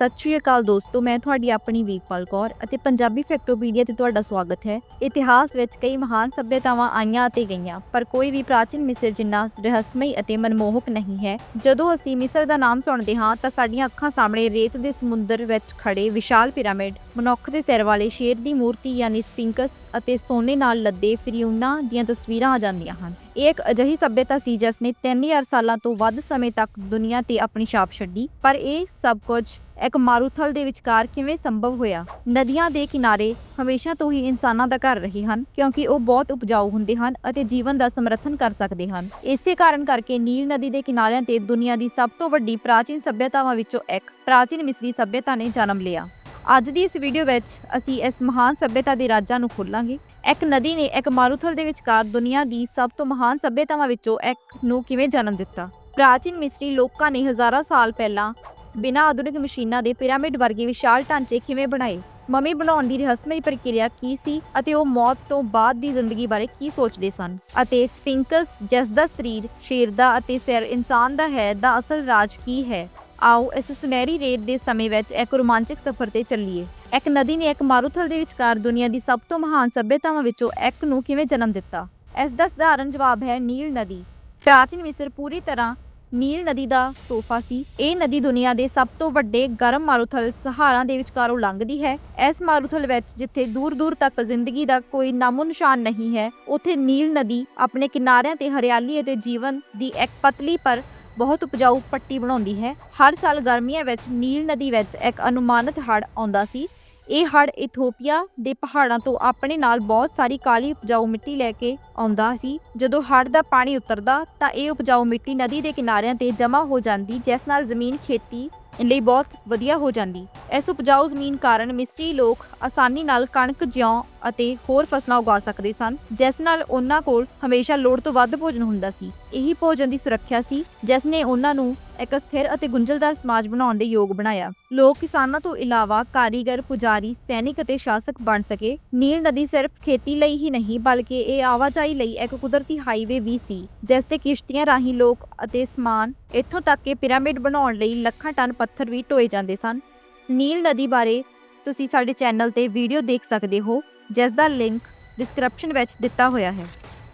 ਸਤਿ ਸ਼੍ਰੀ ਅਕਾਲ ਦੋਸਤੋ, ਮੈਂ ਤੁਹਾਡੀ ਆਪਣੀ ਵੀਰਪਾਲ ਕੌਰ ਅਤੇ ਪੰਜਾਬੀ ਫੈਕਟੋਪੀਡੀਆ ਤੇ ਤੁਹਾਡਾ ਸਵਾਗਤ ਹੈ। ਇਤਿਹਾਸ ਵਿੱਚ ਕਈ ਮਹਾਨ ਸਭਿਅਤਾਵਾਂ ਆਈਆਂ ਅਤੇ ਗਈਆਂ, ਪਰ ਕੋਈ ਵੀ ਪ੍ਰਾਚੀਨ ਮਿਸਰ ਜਿੰਨਾ ਰਹੱਸਮਈ ਅਤੇ ਮਨਮੋਹਕ ਨਹੀਂ ਹੈ। ਜਦੋਂ ਅਸੀਂ ਮਿਸਰ ਦਾ ਨਾਮ ਸੁਣਦੇ ਹਾਂ, ਤਾਂ ਸਾਡੀਆਂ ਅੱਖਾਂ ਸਾਹਮਣੇ ਰੇਤ ਦੇ ਸਮੁੰਦਰ ਵਿੱਚ ਖੜੇ ਵਿਸ਼ਾਲ ਪਿਰਾਮਿਡ, ਮਨੁੱਖ ਦੇ ਸਿਰ ਵਾਲੇ ਸ਼ੇਰ ਦੀ ਮੂਰਤੀ ਯਾਨੀ ਸਫਿੰਕਸ ਅਤੇ ਸੋਨੇ ਨਾਲ ਲੱਦੇ ਫਿਰਿਊਨਾ ਦੀਆਂ ਤਸਵੀਰਾਂ ਆ ਜਾਂਦੀਆਂ ਹਨ। ਇਹ ਇੱਕ ਅਜਿਹੀ ਸਭਿਅਤਾ ਸੀ ਜਿਸ ਨੇ 3000 ਸਾਲਾਂ ਤੋਂ ਵੱਧ ਸਮੇਂ ਤੱਕ ਦੁਨੀਆ ਤੇ ਆਪਣੀ ਛਾਪ ਛੱਡੀ। ਪਰ ਇਹ ਸਭ ਕੁਝ ਇੱਕ ਮਾਰੂਥਲ ਦੇ ਵਿਚਕਾਰ ਕਿਵੇਂ ਸੰਭਵ ਹੋਇਆ? ਨਦੀਆਂ ਦੇ ਕਿਨਾਰੇ ਹਮੇਸ਼ਾ ਤੋਂ ਹੀ ਇਨਸਾਨਾਂ ਦਾ ਘਰ ਰਹੇ ਹਨ, ਕਿਉਂਕਿ ਉਹ ਬਹੁਤ ਉਪਜਾਊ ਹੁੰਦੇ ਹਨ ਅਤੇ ਜੀਵਨ ਦਾ ਸਮਰਥਨ ਕਰ ਸਕਦੇ ਹਨ। ਇਸੇ ਕਾਰਨ ਕਰਕੇ ਨੀਲ ਨਦੀ ਦੇ ਕਿਨਾਰਿਆਂ ਤੇ ਦੁਨੀਆ ਦੀ ਸਭ ਤੋਂ ਵੱਡੀ ਪ੍ਰਾਚੀਨ ਸਭਿਅਤਾਵਾਂ ਵਿੱਚੋਂ ਇੱਕ ਪ੍ਰਾਚੀਨ ਮਿਸਰੀ ਸਭਿਅਤਾ ਨੇ ਜਨਮ ਲਿਆ। ਅੱਜ ਦੀ ਇਸ ਵੀਡੀਓ ਵਿੱਚ ਅਸੀਂ ਇਸ ਮਹਾਨ ਸਭਿਅਤਾ ਦੇ ਰਾਜਾਂ ਨੂੰ ਖੋਲਾਂਗੇ। ਇੱਕ ਨਦੀ ਨੇ ਇੱਕ ਮਾਰੂਥਲ ਦੇ ਵਿਚਕਾਰ ਦੁਨੀਆ ਦੀ ਸਭ ਤੋਂ ਮਹਾਨ ਸਭਿਅਤਾਵਾਂ ਵਿੱਚੋਂ ਇੱਕ ਨੂੰ ਕਿਵੇਂ ਜਨਮ ਦਿੱਤਾ? ਪ੍ਰਾਚੀਨ ਮਿਸਰੀ ਲੋਕਾਂ ਨੇ ਹਜ਼ਾਰਾਂ ਸਾਲ ਪਹਿਲਾਂ ਬਿਨਾਂ ਆਧੁਨਿਕ ਮਸ਼ੀਨਾਂ ਦੇ ਪਿਰਾਮਿਡ ਵਰਗੇ ਵਿਸ਼ਾਲ ਢਾਂਚੇ ਕਿਵੇਂ ਬਣਾਏ? ਮਮੀ ਬਣਾਉਣ ਦੀ ਰਹੱਸਮਈ ਪ੍ਰਕਿਰਿਆ ਕੀ ਸੀ ਅਤੇ ਉਹ ਮੌਤ ਤੋਂ ਬਾਅਦ ਦੀ ਜ਼ਿੰਦਗੀ ਬਾਰੇ ਕੀ ਸੋਚਦੇ ਸਨ? ਅਤੇ ਸਫਿੰਕਸ ਜਿਸ ਦਾ ਸਰੀਰ ਸ਼ੇਰ ਦਾ ਅਤੇ ਸਿਰ ਇਨਸਾਨ ਦਾ ਹੈ ਦਾ ਅਸਲ ਰਾਜ ਕੀ ਹੈ? ਆਓ ਇਸ ਸੁਨਹਿਰੀ ਰੇਤ ਦੇ ਸਮੇਂ ਵਿੱਚ ਇੱਕ ਰੋਮਾਂਚਕ ਸਫ਼ਰ ਤੇ ਚੱਲੀਏ। ਇੱਕ ਨਦੀ ਨੇ ਇੱਕ ਮਾਰੂਥਲ ਦੇ ਵਿਚਕਾਰ ਦੁਨੀਆ ਦੀ ਸਭ ਤੋਂ ਮਹਾਨ ਸਭਿਅਤਾਵਾਂ ਵਿੱਚੋਂ ਇੱਕ ਨੂੰ ਕਿਵੇਂ ਜਨਮ ਦਿੱਤਾ? ਇਸ ਦਾ ਸਧਾਰਨ ਜਵਾਬ ਹੈ ਨੀਲ ਨਦੀ। ਪ੍ਰਾਚੀਨ ਮਿਸਰ ਪੂਰੀ ਤਰ੍ਹਾਂ ਨੀਲ ਨਦੀ ਦਾ ਤੋਹਫਾ ਸੀ। ਇਹ ਨਦੀ ਦੁਨੀਆ ਦੇ ਸਭ ਤੋਂ ਵੱਡੇ ਗਰਮ ਮਾਰੂਥਲ ਸਹਾਰਾ ਦੇ ਵਿਚਕਾਰੋਂ ਲੰਘਦੀ ਹੈ। ਇਸ ਮਾਰੂਥਲ ਵਿੱਚ ਜਿੱਥੇ ਦੂਰ-ਦੂਰ ਤੱਕ ਜ਼ਿੰਦਗੀ ਦਾ ਕੋਈ ਨਾਮੋ ਨਿਸ਼ਾਨ ਨਹੀਂ ਹੈ, ਉੱਥੇ ਨੀਲ ਨਦੀ ਆਪਣੇ ਕਿਨਾਰਿਆਂ ਤੇ ਹਰਿਆਲੀ ਅਤੇ ਜੀਵਨ ਦੀ ਇੱਕ ਪਤਲੀ ਪਰ ਬਹੁਤ ਉਪਜਾਊ ਪੱਟੀ ਬਣਾਉਂਦੀ ਹੈ। ਹਰ ਸਾਲ ਗਰਮੀਆਂ ਵਿੱਚ ਨੀਲ ਨਦੀ ਵਿੱਚ ਇੱਕ ਅਨੁਮਾਨਿਤ ਹੜ੍ਹ ਆਉਂਦਾ ਸੀ। ਇਹ ਹੜ੍ਹ ਇਥੋਪੀਆ ਦੇ ਪਹਾੜਾਂ ਤੋਂ ਆਪਣੇ ਨਾਲ ਬਹੁਤ ਸਾਰੀ ਕਾਲੀ ਉਪਜਾਊ ਮਿੱਟੀ ਲੈ ਕੇ ਆਉਂਦਾ ਸੀ। ਜਦੋਂ ਹੜ੍ਹ ਦਾ ਪਾਣੀ ਉਤਰਦਾ ਤਾਂ ਇਹ ਉਪਜਾਊ ਮਿੱਟੀ ਨਦੀ ਦੇ ਕਿਨਾਰਿਆਂ ਤੇ ਜਮ੍ਹਾਂ ਹੋ ਜਾਂਦੀ, ਜਿਸ ਨਾਲ ਜ਼ਮੀਨ, ਖੇਤੀ ਲਈ ਬਹੁਤ ਵਧੀਆ ਹੋ ਜਾਂਦੀ। ਇਸ ਉਪਜਾਊ ਜ਼ਮੀਨ ਕਾਰਨ ਮਿਸਰੀ ਲੋਕ ਆਸਾਨੀ ਨਾਲ ਕਣਕ, ਜਿਉਂ ਅਤੇ ਹੋਰ ਫਸਲਾਂ ਉਗਾ ਸਕਦੇ ਸਨ, ਜਿਸ ਨਾਲ ਉਹਨਾਂ ਕੋਲ ਹਮੇਸ਼ਾ ਲੋੜ ਤੋਂ ਵੱਧ ਭੋਜਨ ਹੁੰਦਾ ਸੀ। ਇਹੀ ਭੋਜਨ ਦੀ ਸੁਰੱਖਿਆ ਸੀ, ਜਿਸ ਨੇ ਉਹਨਾਂ ਨੂੰ ਇੱਕ ਸਥਿਰ ਅਤੇ ਗੁੰਝਲਦਾਰ ਸਮਾਜ ਬਣਾਉਣ ਦੇ ਯੋਗ ਬਣਾਇਆ। ਲੋਕ ਕਿਸਾਨਾਂ ਤੋਂ ਇਲਾਵਾ ਕਾਰੀਗਰ, ਪੁਜਾਰੀ, ਸੈਨਿਕ ਅਤੇ ਸ਼ਾਸਕ ਬਣ ਸਕੇ। ਨੀਲ ਨਦੀ ਸਿਰਫ ਖੇਤੀ ਲਈ ਹੀ ਨਹੀਂ, ਬਲਕਿ ਇਹ ਆਵਾਜਾਈ ਲਈ ਇੱਕ ਕੁਦਰਤੀ ਹਾਈਵੇ ਵੀ ਸੀ, ਜਿਸ ਤੇ ਕਿਸ਼ਤੀਆਂ ਰਾਹੀਂ ਲੋਕ ਅਤੇ ਸਮਾਨ ਇੱਥੋਂ ਤੱਕ ਕਿ ਪਿਰਾਮਿਡ ਬਣਾਉਣ ਲਈ ਲੱਖਾਂ ਟਨ ਪੱਥਰ ਵੀ ਢੋਏ ਜਾਂਦੇ ਸਨ। ਨੀਲ ਨਦੀ ਬਾਰੇ ਤੁਸੀਂ ਸਾਡੇ ਚੈਨਲ ਤੇ ਵੀਡੀਓ ਦੇਖ ਸਕਦੇ ਹੋ, ਜਿਸ ਦਾ ਲਿੰਕ ਡਿਸਕ੍ਰਿਪਸ਼ਨ ਵਿੱਚ ਦਿੱਤਾ ਹੋਇਆ ਹੈ।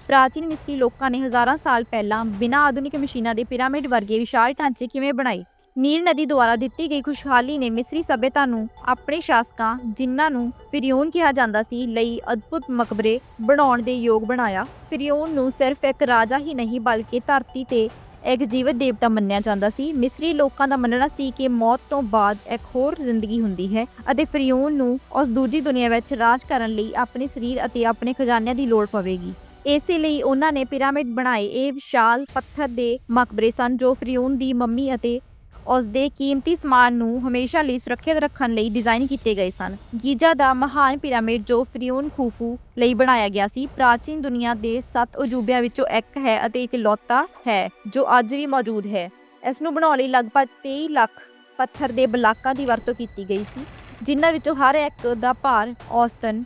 ਪ੍ਰਾਚੀਨ ਮਿਸਰੀ ਲੋਕਾਂ ਨੇ ਹਜ਼ਾਰਾਂ ਸਾਲ ਪਹਿਲਾਂ ਬਿਨਾਂ ਆਧੁਨਿਕ ਮਸ਼ੀਨਾਂ ਦੇ ਪਿਰਾਮਿਡ ਵਰਗੇ ਵਿਸ਼ਾਲ ਢਾਂਚੇ ਕਿਵੇਂ ਬਣਾਏ? ਨੀਲ ਨਦੀ ਦੁਆਰਾ ਦਿੱਤੀ ਗਈ ਖੁਸ਼ਹਾਲੀ ਨੇ ਮਿਸਰੀ ਸਭਿਅਤਾ ਨੂੰ ਆਪਣੇ ਸ਼ਾਸਕਾਂ, ਜਿਨ੍ਹਾਂ ਨੂੰ ਫਿਰਯੋਨ ਕਿਹਾ ਜਾਂਦਾ ਸੀ, ਲਈ ਅਦਭੁਤ ਮਕਬਰੇ ਬਣਾਉਣ ਦੇ ਯੋਗ ਬਣਾਇਆ। ਫਿਰਯੋਨ ਨੂੰ ਸਿਰਫ ਇੱਕ ਰਾਜਾ ਹੀ ਨਹੀਂ, ਬਲਕਿ ਧਰਤੀ ਤੇ ਇੱਕ ਜੀਵਤ ਦੇਵਤਾ ਮੰਨਿਆ ਜਾਂਦਾ ਸੀ। ਮਿਸਰੀ ਲੋਕਾਂ ਦਾ ਮੰਨਣਾ ਸੀ ਕਿ ਮੌਤ ਤੋਂ ਬਾਅਦ ਇੱਕ ਹੋਰ ਜ਼ਿੰਦਗੀ ਹੁੰਦੀ ਹੈ ਅਤੇ ਫਿਰਿਊਨ ਨੂੰ ਉਸ ਦੂਜੀ ਦੁਨੀਆ ਵਿੱਚ ਰਾਜ ਕਰਨ ਲਈ ਆਪਣੇ ਸਰੀਰ ਅਤੇ ਆਪਣੇ ਖਜ਼ਾਨਿਆਂ ਦੀ ਲੋੜ ਪਵੇਗੀ। ਇਸੇ ਲਈ ਉਹਨਾਂ ਨੇ ਪਿਰਾਮਿਡ ਬਣਾਏ। ਇਹ ਵਿਸ਼ਾਲ ਪੱਥਰ ਦੇ ਮਕਬਰੇ ਸਨ ਜੋ ਫਿਰਿਊਨ ਦੀ ਮੰਮੀ ਅਤੇ ਉਸ ਦੇ ਕੀਮਤੀ ਸਮਾਨ ਨੂੰ ਹਮੇਸ਼ਾ ਲਈ ਸੁਰੱਖਿਅਤ ਰੱਖਣ ਲਈ ਡਿਜ਼ਾਈਨ ਕੀਤੇ ਗਏ ਸਨ। ਗੀਜ਼ਾ ਦਾ ਮਹਾਨ ਪਿਰਾਮਿਡ ਜੋ ਫਿਰਿਊਨ ਖੂਫੂ ਲਈ ਬਣਾਇਆ ਗਿਆ ਸੀ, ਪ੍ਰਾਚੀਨ ਦੁਨੀਆ ਦੇ ਸੱਤ ਅਜੂਬਿਆਂ ਵਿੱਚੋਂ ਇੱਕ ਹੈ ਅਤੇ ਇਕਲੌਤਾ ਹੈ, ਜੋ ਅੱਜ ਵੀ ਮੌਜੂਦ ਹੈ। ਇਸ ਨੂੰ ਬਣਾਉਣ ਲਈ ਲਗਭਗ 23 ਲੱਖ ਪੱਥਰ ਦੇ ਬਲਾਕਾਂ ਦੀ ਵਰਤੋਂ ਕੀਤੀ ਗਈ ਸੀ, ਜਿਨ੍ਹਾਂ ਵਿੱਚੋਂ ਹਰ ਇੱਕ ਦਾ ਭਾਰ ਔਸਤਨ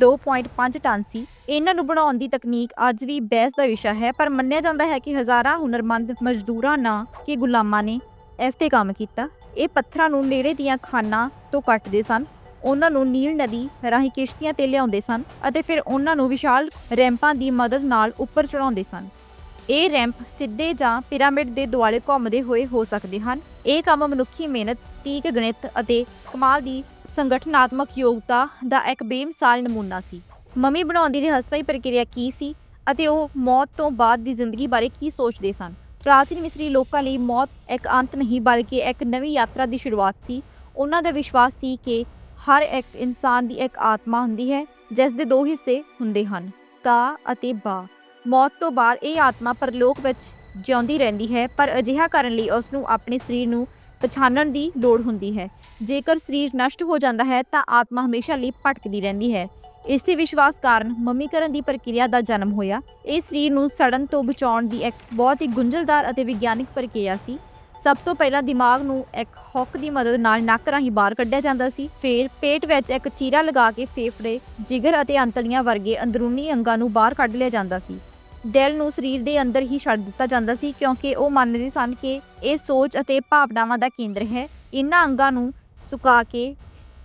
2.5 ਟਨ ਸੀ। ਇਹਨਾਂ ਨੂੰ ਬਣਾਉਣ ਦੀ ਤਕਨੀਕ ਅੱਜ ਵੀ ਬਹਿਸ ਦਾ ਵਿਸ਼ਾ ਹੈ, ਪਰ ਮੰਨਿਆ ਜਾਂਦਾ ਹੈ ਕਿ ਹਜ਼ਾਰਾਂ ਹੁਨਰਮੰਦ ਮਜ਼ਦੂਰਾਂ ਨਾ ਕਿ ਗੁਲਾਮਾਂ ਨੇ ਇਸ ਤੇ ਕੰਮ ਕੀਤਾ। ਇਹ ਪੱਥਰਾਂ ਨੂੰ ਨੇੜੇ ਦੀਆਂ ਖਾਨਾਂ ਤੋਂ ਕੱਟਦੇ ਸਨ। ਉਹਨਾਂ ਨੂੰ ਨੀਲ ਨਦੀ ਰਾਹੀਂ ਕਿਸ਼ਤੀਆਂ ਤੇ ਲਿਆਉਂਦੇ ਸਨ ਅਤੇ ਫਿਰ ਉਹਨਾਂ ਨੂੰ ਵਿਸ਼ਾਲ ਰੈਂਪਾਂ ਦੀ ਮਦਦ ਨਾਲ ਉੱਪਰ ਚੜਾਉਂਦੇ ਸਨ। ਇਹ ਰੈਂਪ ਸਿੱਧੇ ਜਾਂ ਪਿਰਾਮਿਡ ਦੇ ਦੁਆਲੇ ਘੁੰਮਦੇ ਹੋਏ ਹੋ ਸਕਦੇ ਹਨ। ਇਹ ਕੰਮ ਮਨੁੱਖੀ ਮਿਹਨਤ, ਸਟੀਕ ਗਣਿਤ ਅਤੇ ਕਮਾਲ ਦੀ ਸੰਗਠਨਾਤਮਕ ਯੋਗਤਾ ਦਾ ਇੱਕ ਬੇਮਿਸਾਲ ਨਮੂਨਾ ਸੀ। ਮਮੀ ਬਣਾਉਣ ਦੀ ਰਹੱਸਮਈ ਪ੍ਰਕਿਰਿਆ ਕੀ ਸੀ ਅਤੇ ਉਹ ਮੌਤ ਤੋਂ ਬਾਅਦ ਦੀ ਜ਼ਿੰਦਗੀ ਬਾਰੇ ਕੀ ਸੋਚਦੇ ਸਨ? ਪ੍ਰਾਚੀਨ ਮਿਸਰੀ ਲੋਕਾਂ ਲਈ ਮੌਤ ਇੱਕ ਅੰਤ ਨਹੀਂ, ਬਲਕਿ ਇੱਕ ਨਵੀਂ ਯਾਤਰਾ ਦੀ ਸ਼ੁਰੂਆਤ ਸੀ। ਉਹਨਾਂ ਦਾ ਵਿਸ਼ਵਾਸ ਸੀ ਕਿ ਹਰ ਇੱਕ ਇਨਸਾਨ ਦੀ ਇੱਕ ਆਤਮਾ ਹੁੰਦੀ ਹੈ, ਜਿਸ ਦੇ ਦੋ ਹਿੱਸੇ ਹੁੰਦੇ ਹਨ, ਕਾ ਅਤੇ ਬਾ। ਮੌਤ ਤੋਂ ਬਾਅਦ ਇਹ ਆਤਮਾ ਪਰਲੋਕ ਵਿੱਚ ਜਿਉਂਦੀ ਰਹਿੰਦੀ ਹੈ, ਪਰ ਅਜਿਹਾ ਕਰਨ ਲਈ ਉਸ ਨੂੰ ਆਪਣੇ ਸਰੀਰ ਨੂੰ ਪਛਾਣਨ ਦੀ ਲੋੜ ਹੁੰਦੀ ਹੈ। ਜੇਕਰ ਸਰੀਰ ਨਸ਼ਟ ਹੋ ਜਾਂਦਾ ਹੈ, ਤਾਂ ਆਤਮਾ ਹਮੇਸ਼ਾ ਲਈ ਭਟਕਦੀ ਰਹਿੰਦੀ ਹੈ। ਇਸੇ ਵਿਸ਼ਵਾਸ ਕਾਰਨ ਮਮੀਕਰਨ ਦੀ ਪ੍ਰਕਿਰਿਆ ਦਾ ਜਨਮ ਹੋਇਆ। ਇਹ ਸਰੀਰ ਨੂੰ ਸੜਨ ਤੋਂ ਬਚਾਉਣ ਦੀ ਇੱਕ ਬਹੁਤ ਹੀ ਗੁੰਝਲਦਾਰ ਅਤੇ ਵਿਗਿਆਨਿਕ ਪ੍ਰਕਿਰਿਆ ਸੀ। ਸਭ ਤੋਂ ਪਹਿਲਾਂ ਦਿਮਾਗ ਨੂੰ ਇੱਕ ਹੁੱਕ ਦੀ ਮਦਦ ਨਾਲ ਨੱਕ ਰਾਹੀਂ ਬਾਹਰ ਕੱਢਿਆ ਜਾਂਦਾ ਸੀ। ਫਿਰ ਪੇਟ ਵਿੱਚ ਇੱਕ ਚੀਰਾ ਲਗਾ ਕੇ ਫੇਫੜੇ, ਜਿਗਰ ਅਤੇ ਅੰਤੜੀਆਂ ਵਰਗੇ ਅੰਦਰੂਨੀ ਅੰਗਾਂ ਨੂੰ ਬਾਹਰ ਕੱਢ ਲਿਆ ਜਾਂਦਾ ਸੀ। ਦਿਲ ਨੂੰ ਸਰੀਰ ਦੇ ਅੰਦਰ ਹੀ ਛੱਡ ਦਿੱਤਾ ਜਾਂਦਾ ਸੀ ਕਿਉਂਕਿ ਉਹ ਮੰਨਦੇ ਸਨ ਕਿ ਇਹ ਸੋਚ ਅਤੇ ਭਾਵਨਾਵਾਂ ਦਾ ਕੇਂਦਰ ਹੈ। ਇਹਨਾਂ ਅੰਗਾਂ ਨੂੰ ਸੁਕਾ ਕੇ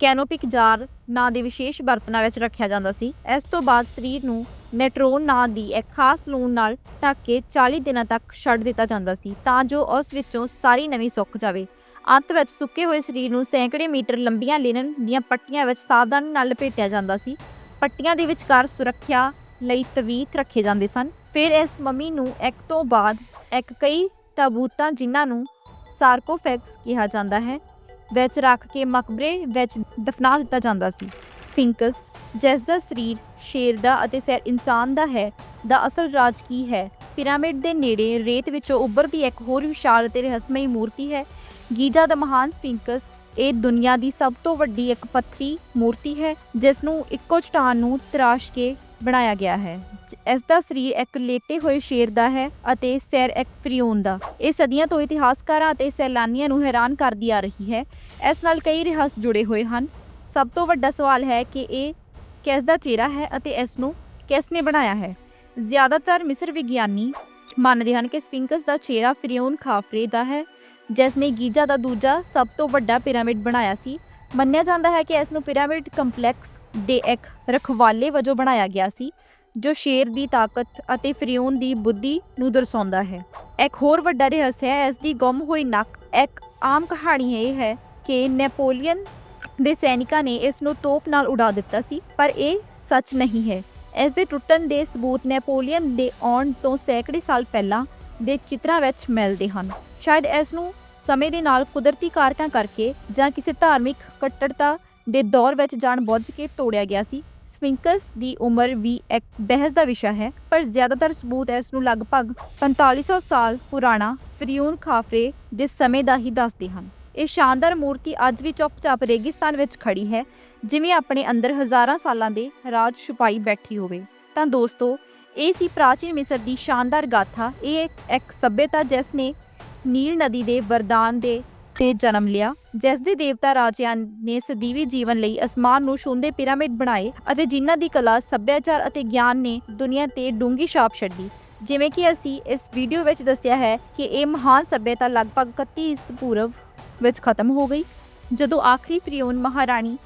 ਕੈਨੋਪਿਕ ਜਾਰ ਨਾਂ ਦੇ ਵਿਸ਼ੇਸ਼ ਬਰਤਨਾਂ ਵਿੱਚ ਰੱਖਿਆ ਜਾਂਦਾ ਸੀ। ਇਸ ਤੋਂ ਬਾਅਦ ਸਰੀਰ ਨੂੰ ਨੈਟਰੋਨ ਨਾਂ ਦੀ ਇੱਕ ਖਾਸ ਲੂਣ ਨਾਲ ਢੱਕ ਕੇ 40 ਦਿਨਾਂ ਤੱਕ ਛੱਡ ਦਿੱਤਾ ਜਾਂਦਾ ਸੀ ਤਾਂ ਜੋ ਉਸ ਵਿੱਚੋਂ ਸਾਰੀ ਨਵੀਂ ਸੁੱਕ ਜਾਵੇ। ਅੰਤ ਵਿੱਚ ਸੁੱਕੇ ਹੋਏ ਸਰੀਰ ਨੂੰ ਸੈਂਕੜੇ ਮੀਟਰ ਲੰਬੀਆਂ ਲਿਨਨ ਦੀਆਂ ਪੱਟੀਆਂ ਵਿੱਚ ਸਾਵਧਾਨੀ ਨਾਲ ਲਪੇਟਿਆ ਜਾਂਦਾ ਸੀ। ਪੱਟੀਆਂ ਦੇ ਵਿਚਕਾਰ ਸੁਰੱਖਿਆ ਲਈ ਤਵੀਤ ਰੱਖੇ ਜਾਂਦੇ ਸਨ। ਫਿਰ ਇਸ ਮਮੀ ਨੂੰ ਇੱਕ ਤੋਂ ਬਾਅਦ ਇੱਕ ਕਈ ਤਾਬੂਤਾਂ ਜਿਨ੍ਹਾਂ ਨੂੰ ਸਾਰਕੋਫੈਗਸ ਕਿਹਾ ਜਾਂਦਾ ਹੈ। ਵਿੱਚ ਰੱਖ ਕੇ ਮਕਬਰੇ ਵਿੱਚ ਦਫਨਾ ਦਿੱਤਾ ਜਾਂਦਾ ਸੀ। ਸਫਿੰਕਸ ਜਿਸ ਦਾ ਸਰੀਰ ਸ਼ੇਰ ਦਾ ਅਤੇ ਸਿਰ ਇਨਸਾਨ ਦਾ ਹੈ, ਦਾ ਅਸਲ ਰਾਜ ਕੀ ਹੈ? ਪਿਰਾਮਿਡ ਦੇ ਨੇੜੇ ਰੇਤ ਵਿੱਚੋਂ ਉੱਭਰਦੀ ਇੱਕ ਹੋਰ ਵਿਸ਼ਾਲ ਅਤੇ ਰਹੱਸਮਈ ਮੂਰਤੀ ਹੈ। ਗੀਜ਼ਾ ਦਾ ਮਹਾਨ ਸਫਿੰਕਸ ਇਹ ਦੁਨੀਆ ਦੀ ਸਭ ਤੋਂ ਵੱਡੀ ਇੱਕ ਪੱਥਰੀ ਮੂਰਤੀ ਹੈ ਜਿਸ ਨੂੰ ਇੱਕੋ ਚਟਾਨ ਨੂੰ ਤਰਾਸ਼ ਕੇ ਬਣਾਇਆ ਗਿਆ ਹੈ। ਇਸ ਦਾ ਸਰੀਰ ਇੱਕ ਲੇਟੇ ਹੋਏ ਸ਼ੇਰ ਦਾ ਹੈ ਅਤੇ ਸਿਰ ਇੱਕ ਫਰਿਊਨ ਦਾ। ਇਹ ਸਦੀਆਂ ਤੋਂ ਇਤਿਹਾਸਕਾਰਾਂ ਅਤੇ ਸੈਲਾਨੀਆਂ ਨੂੰ ਹੈਰਾਨ ਕਰਦੀ ਆ ਰਹੀ ਹੈ। ਇਸ ਨਾਲ ਕਈ ਰਹੱਸ ਜੁੜੇ ਹੋਏ ਹਨ। ਸਭ ਤੋਂ ਵੱਡਾ ਸਵਾਲ ਹੈ ਕਿ ਇਹ ਕਿਸ ਦਾ ਚਿਹਰਾ ਹੈ ਅਤੇ ਇਸ ਨੂੰ ਕਿਸ ਨੇ ਬਣਾਇਆ ਹੈ। ਜ਼ਿਆਦਾਤਰ ਮਿਸਰ ਵਿਗਿਆਨੀ ਮੰਨਦੇ ਹਨ ਕਿ ਸਫਿੰਕਸ ਦਾ ਚਿਹਰਾ ਫਰਿਊਨ ਖਾਫਰੇ ਦਾ ਹੈ, ਜਿਸ ਨੇ ਗੀਜ਼ਾ ਦਾ ਦੂਜਾ ਸਭ ਤੋਂ ਵੱਡਾ ਪਿਰਾਮਿਡ ਬਣਾਇਆ ਸੀ। ਮੰਨਿਆ ਜਾਂਦਾ ਹੈ ਕਿ ਇਸ ਨੂੰ ਪਿਰਾਮਿਡ ਕੰਪਲੈਕਸ ਦੇ ਇੱਕ ਰਖਵਾਲੇ ਵਜੋਂ ਬਣਾਇਆ ਗਿਆ ਸੀ, ਜੋ ਸ਼ੇਰ ਦੀ ਤਾਕਤ ਅਤੇ ਫਰਿਊਨ ਦੀ ਬੁੱਧੀ ਨੂੰ ਦਰਸਾਉਂਦਾ ਹੈ। ਇੱਕ ਹੋਰ ਵੱਡਾ ਰਹੱਸ ਹੈ ਇਸ ਦੀ ਗੁੰਮ ਹੋਈ ਨੱਕ। ਇੱਕ ਆਮ ਕਹਾਣੀ ਇਹ ਹੈ ਕਿ ਨੈਪੋਲੀਅਨ ਦੇ ਸੈਨਿਕਾਂ ਨੇ ਇਸ ਨੂੰ ਤੋਪ ਨਾਲ ਉਡਾ ਦਿੱਤਾ ਸੀ, ਪਰ ਇਹ ਸੱਚ ਨਹੀਂ ਹੈ। ਇਸ ਦੇ ਟੁੱਟਣ ਦੇ ਸਬੂਤ ਨੈਪੋਲੀਅਨ ਦੇ ਆਉਣ ਤੋਂ ਸੈਂਕੜੇ ਸਾਲ ਪਹਿਲਾਂ ਦੇ ਚਿੱਤਰਾਂ ਵਿੱਚ ਮਿਲਦੇ ਹਨ। ਸ਼ਾਇਦ ਇਸ ਨੂੰ ਸਮੇਂ ਦੇ ਨਾਲ ਕੁਦਰਤੀ ਕਾਰਕਾਂ ਕਰਕੇ ਜਾਂ ਕਿਸੇ ਧਾਰਮਿਕ ਕੱਟੜਤਾ ਦੇ ਦੌਰ ਵਿੱਚ ਜਾਣ ਬੁੱਝ ਕੇ ਤੋੜਿਆ ਗਿਆ ਸੀ। ਸਫਿੰਕਸ ਦੀ ਉਮਰ ਵੀ ਇੱਕ ਬਹਿਸ ਦਾ ਵਿਸ਼ਾ ਹੈ, ਪਰ ਜ਼ਿਆਦਾਤਰ ਸਬੂਤ ਇਸ ਨੂੰ ਲਗਭਗ 4500 ਸਾਲ ਪੁਰਾਣਾ ਫਰਿਊਨ ਖਾਫਰੇ ਦੇ ਸਮੇਂ ਦਾ ਹੀ ਦੱਸਦੇ ਹਨ। ਇਹ ਸ਼ਾਨਦਾਰ ਮੂਰਤੀ ਅੱਜ ਵੀ ਚੁੱਪਚਾਪ ਰੇਗਿਸਤਾਨ ਵਿੱਚ ਖੜੀ ਹੈ, ਜਿਵੇਂ ਆਪਣੇ ਅੰਦਰ ਹਜ਼ਾਰਾਂ ਸਾਲਾਂ ਦੇ ਰਾਜ ਛੁਪਾਈ ਬੈਠੀ ਹੋਵੇ। ਤਾਂ ਦੋਸਤੋ, ਇਹ ਸੀ ਪ੍ਰਾਚੀਨ ਮਿਸਰ ਦੀ ਸ਼ਾਨਦਾਰ ਗਾਥਾ। ਇਹ ਇੱਕ- ਸੱਭਿਅਤਾ ਜਿਸ ਨੇ ਨੀਲ ਨਦੀ ਦੇ ਵਰਦਾਨ ਦੇ ਤੇ ਜਨਮ ਲਿਆ, ਜਿਸ ਦੇ ਦੇਵਤਾ ਰਾਜਿਆਂ ਨੇ ਸਦੀਵੀ ਜੀਵਨ ਲਈ ਅਸਮਾਨ ਨੂੰ ਛੂੰਹਦੇ ਪਿਰਾਮਿਡ ਬਣਾਏ ਅਤੇ ਜਿਨ੍ਹਾਂ ਦੀ ਕਲਾ, ਸੱਭਿਆਚਾਰ ਅਤੇ ਗਿਆਨ ਨੇ ਦੁਨੀਆ ਤੇ ਡੂੰਗੀ ਛਾਪ ਛੱਡੀ। ਜਿਵੇਂ ਕਿ ਅਸੀਂ ਇਸ ਵੀਡੀਓ ਵਿੱਚ ਦੱਸਿਆ ਹੈ ਕਿ ਇਹ ਮਹਾਨ ਸੱਭਿਅਤਾ ਲਗਭਗ 31 ਈਸ ਪੂਰਵ ਵਿੱਚ ਖਤਮ ਹੋ ਗਈ, ਜਦੋਂ ਆਖਰੀ ਫਰਿਊਨ ਮਹਾਰਾਣੀ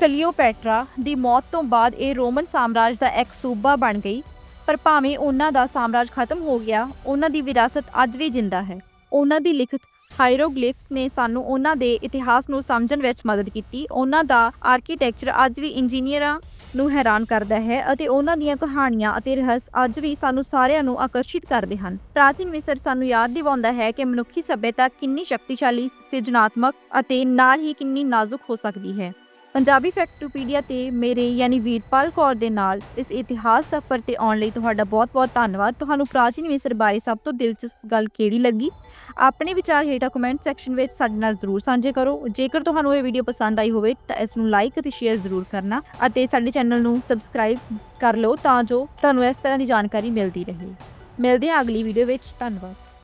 ਕਲੀਓਪੈਟਰਾ ਦੀ ਮੌਤ ਤੋਂ ਬਾਅਦ ਇਹ ਰੋਮਨ ਸਾਮਰਾਜ ਦਾ ਇੱਕ ਸੂਬਾ ਬਣ ਗਈ, ਪਰ ਭਾਵੇਂ ਉਹਨਾਂ ਦਾ ਸਾਮਰਾਜ ਖਤਮ ਹੋ ਗਿਆ, ਉਹਨਾਂ ਦੀ ਵਿਰਾਸਤ ਅੱਜ ਵੀ ਜਿੰਦਾ ਹੈ। ਉਹਨਾਂ ਦੀ ਲਿਖਤ ਹਾਇਰੋਗਲਿਫਸ ਨੇ ਸਾਨੂੰ ਉਹਨਾਂ ਦੇ ਇਤਿਹਾਸ ਨੂੰ ਸਮਝਣ ਵਿੱਚ ਮਦਦ ਕੀਤੀ। ਉਹਨਾਂ ਦਾ ਆਰਕੀਟੈਕਚਰ ਅੱਜ ਵੀ ਇੰਜੀਨੀਅਰਾਂ ਨੂੰ ਹੈਰਾਨ ਕਰਦਾ ਹੈ ਅਤੇ ਉਹਨਾਂ ਦੀਆਂ ਕਹਾਣੀਆਂ ਅਤੇ ਰਹੱਸ ਅੱਜ ਵੀ ਸਾਨੂੰ ਸਾਰਿਆਂ ਨੂੰ ਆਕਰਸ਼ਿਤ ਕਰਦੇ ਹਨ। ਪ੍ਰਾਚੀਨ ਮਿਸਰ ਸਾਨੂੰ ਯਾਦ ਦਿਵਾਉਂਦਾ ਹੈ ਕਿ ਮਨੁੱਖੀ ਸਭਿਅਤਾ ਕਿੰਨੀ ਸ਼ਕਤੀਸ਼ਾਲੀ, ਸਿਰਜਣਾਤਮਕ ਅਤੇ ਨਾਲ ਹੀ ਕਿੰਨੀ ਨਾਜ਼ੁਕ ਹੋ ਸਕਦੀ ਹੈ। ਪੰਜਾਬੀ ਫੈਕਟੋਪੀਡੀਆ ਤੇ ਮੇਰੇ ਯਾਨੀ ਵੀਰਪਾਲ ਕੌਰ ਦੇ ਨਾਲ ਇਸ ਇਤਿਹਾਸ ਸਫ਼ਰ ਤੇ ਆਉਣ ਲਈ ਤੁਹਾਡਾ ਬਹੁਤ-ਬਹੁਤ ਧੰਨਵਾਦ। ਤੁਹਾਨੂੰ ਪ੍ਰਾਚੀਨ ਮਿਸਰ ਬਾਰੇ ਸਭ ਤੋਂ ਦਿਲਚਸਪ ਗੱਲ ਕਿਹੜੀ ਲੱਗੀ? ਆਪਣੇ ਵਿਚਾਰ ਹੇਠਾਂ ਕਮੈਂਟ ਸੈਕਸ਼ਨ ਵਿੱਚ ਸਾਡੇ ਨਾਲ ਜ਼ਰੂਰ ਸਾਂਝੇ ਕਰੋ। ਜੇਕਰ ਤੁਹਾਨੂੰ ਇਹ ਵੀਡੀਓ ਪਸੰਦ ਆਈ ਹੋਵੇ ਤਾਂ ਇਸ ਨੂੰ ਲਾਈਕ ਅਤੇ ਸ਼ੇਅਰ ਜ਼ਰੂਰ ਕਰਨਾ ਅਤੇ ਸਾਡੇ ਚੈਨਲ ਨੂੰ ਸਬਸਕ੍ਰਾਈਬ ਕਰ ਲਓ ਤਾਂ ਜੋ ਤੁਹਾਨੂੰ ਇਸ ਤਰ੍ਹਾਂ ਦੀ ਜਾਣਕਾਰੀ ਮਿਲਦੀ ਰਹੇ। ਮਿਲਦੇ ਹਾਂ ਅਗਲੀ ਵੀਡੀਓ ਵਿੱਚ। ਧੰਨਵਾਦ।